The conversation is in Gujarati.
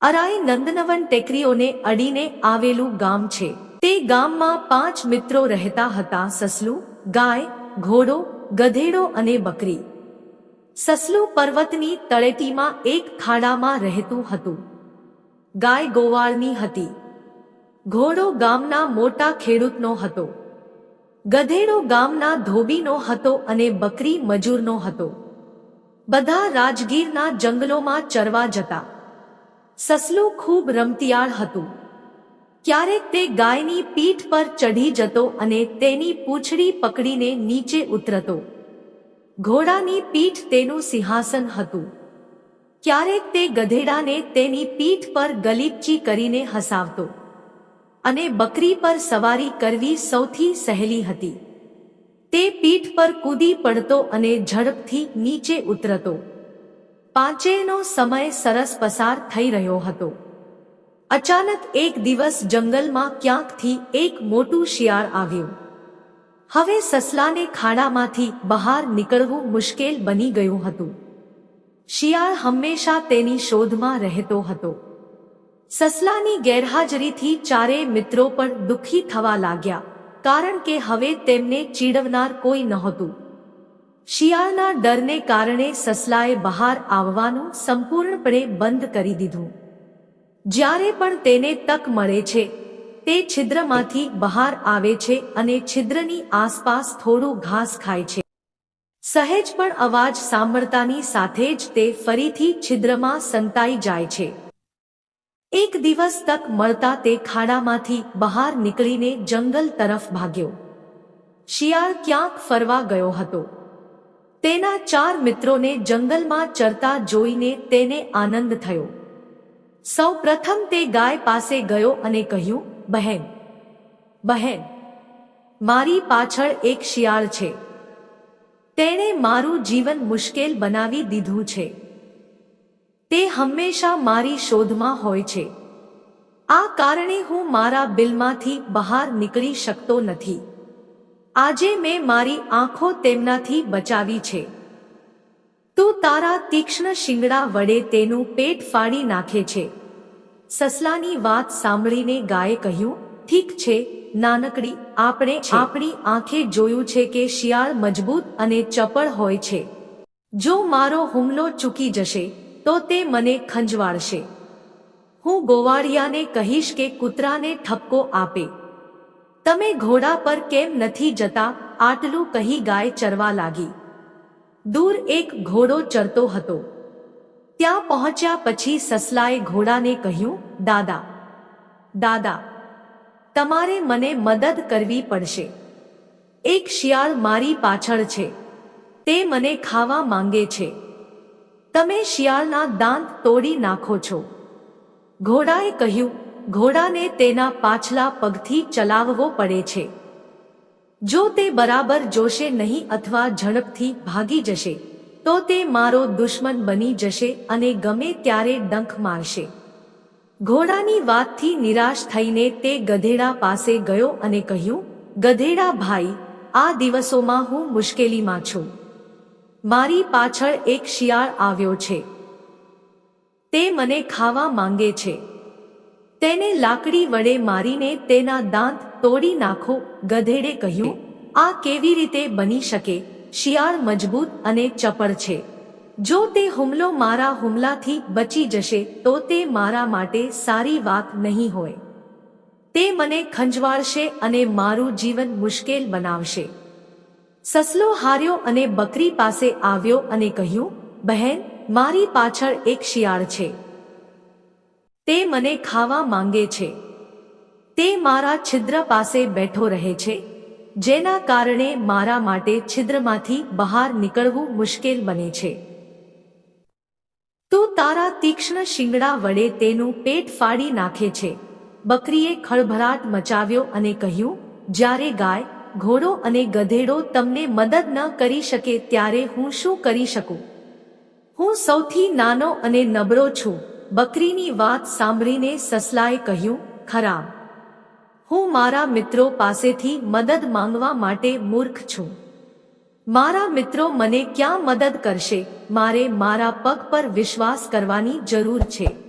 અરાઈ નંદનવન ટેકરીઓને અડીને આવેલું ગામ છે. તે ગામમાં પાંચ મિત્રો રહેતા હતા, સસલું, ગાય, ઘોડો, ગધેડો અને બકરી. સસલું પર્વતની તળેટીમાં એક ખાડામાં રહેતું હતું. ગાય ગોવાળની હતી. ઘોડો ગામના મોટા ખેડૂતનો હતો. ગધેડો ગામના ધોબીનો હતો અને બકરી મજૂરનો હતો. બધા રાજગીરના જંગલોમાં ચરવા જતા. સસલું ખૂબ રમતિયાળ હતું. ક્યારેક તે ગાયની પીઠ પર ચઢી જતો અને તેની પૂંછડી પકડીને નીચે ઉતરતો. ઘોડાની પીઠ તેનું સિંહાસન હતું. ક્યારેક તે ગધેડાને તેની પીઠ પર ગલીપચી કરીને હસાવતો અને બકરી પર સવારી કરવી સૌથી સહેલી હતી. તે પીઠ પર કૂદી પડતો અને ઝડપથી નીચે ઉતરતો. પાંચેયનો સમય સરસ પસાર થઈ રહ્યો હતો. અચાનક એક દિવસ જંગલમાં ક્યાંકથી એક મોટું શિયાળ આવ્યું. હવે સસલાને ખાડામાંથી બહાર નીકળવું મુશ્કેલ બની ગયું હતું. શિયાળ હંમેશા તેની શોધમાં રહેતો હતો. સસલાની ગેરહાજરીથી ચારે મિત્રો પણ દુઃખી થવા લાગ્યા, કારણ કે હવે તેમને ચીડવનાર કોઈ નહોતું. શિયાળના ડરને કારણે સસલાએ બહાર આવવાનું સંપૂર્ણપણે બંધ કરી દીધું. જ્યારે પણ તેને તક મળે છે, તે છિદ્રમાંથી બહાર આવે છે અને છિદ્રની આસપાસ થોડું ઘાસ ખાય છે. સહેજ પણ અવાજ સાંભળતાની સાથે જ તે ફરીથી છિદ્રમાં સંતાઈ જાય છે. એક દિવસ તક મળતા તે ખાડામાંથી બહાર નીકળીને જંગલ તરફ ભાગ્યો. શિયાળ ક્યાંક ફરવા ગયો હતો. તેના ચાર મિત્રોને જંગલમાં ચરતા જોઈને તેને આનંદ થયો. સૌ પ્રથમ તે ગાય પાસે ગયો અને કહ્યું, બહેન બહેન, મારી પાછળ એક શિયાળ છે. તેણે મારું જીવન મુશ્કેલ બનાવી દીધું છે. તે હંમેશા મારી શોધમાં હોય છે. આ કારણે હું મારા બિલમાંથી બહાર નીકળી શકતો નથી. આજે મેં મારી આંખો તેમનાથી બચાવી છે. તું તારા તીક્ષ્ણ શિંગડા વડે તેનું પેટ ફાડી નાખે છે. સસલાની વાત સાંભળીને ગાયે કહ્યું ઠીક છે નાનકડી આપણે આપણી આંખે જોયું છે કે શિયાળ મજબૂત અને ચપળ હોય છે. જો મારો હુમલો ચૂકી જશે તો તે મને ખંજવાળશે. હું ગોવાળિયાને કહીશ કે કૂતરાને ઠપકો આપે. તમે ઘોડા પર કેમ નથી જતા? આટલું કહી ગાય ચરવા લાગી. દૂર એક ઘોડો ચરતો હતો. ત્યાં પહોંચ્યા પછી સસલાએ ઘોડાને કહ્યું, દાદા દાદા, તમારે મને મદદ કરવી પડશે. એક શિયાળ મારી પાછળ છે. તે મને ખાવા માંગે છે. તમે શિયાળના દાંત તોડી નાખો છો. ઘોડાએ કહ્યું ઘોડાને તેના પાછલા પગથી ચલાવવો પડે છે. જો તે બરાબર જોશે નહીં અથવા ઝડપથી ભાગી જશે, તો તે મારો દુશ્મન બની જશે અને ગમે ત્યારે ડંખ મારશે. ઘોડાની વાતથી નિરાશ થઈને તે ગધેડા પાસે ગયો અને કહ્યું, ગધેડા ભાઈ, આ દિવસોમાં હું મુશ્કેલીમાં છું. મારી પાછળ એક શિયાળ આવ્યો છે. તે મને ખાવા માંગે છે. તેને લાકડી વડે મારીને તેના દાંત તોડી નાખો, ગધેડે કહ્યું, આ કેવી રીતે બની શકે? શિયાળ મજબૂત અને ચપળ છે. જો તે હુમલો મારા હુમલાથી બચી જશે, તો તે મારા માટે સારી વાત નહીં હોય. તે મને ખંજવાળશે અને મારું જીવન મુશ્કેલ બનાવશે. સસલો હાર્યો અને બકરી પાસે આવ્યો અને કહ્યું, બહેન, મારી પાછળ એક શિયાળ છે. તે મને ખાવા માંગે છે. તે મારા છિદ્ર પાસે બેઠો રહે છે, જેના કારણે મારા માટે છિદ્રમાંથી બહાર નીકળવું મુશ્કેલ બને છે. તું તારા તીક્ષ્ણ શિંગડા વડે તેનું પેટ ફાડી નાખે છે. બકરીએ ખળભળાટ મચાવ્યો અને કહ્યું, જ્યારે ગાય, ઘોડો અને ગધેડો તમને મદદ ન કરી શકે ત્યારે હું શું કરી શકું? હું સૌથી નાનો અને નબળો છું. બકરીની વાત સાંભળીને સસલાએ કહ્યું, ખરાબ. હું મારા મિત્રો પાસેથી મદદ માંગવા માટે મૂર્ખ છું. મારા મિત્રો મને ક્યાં મદદ કરશે? મારે મારા પગ પર વિશ્વાસ કરવાની જરૂર છે.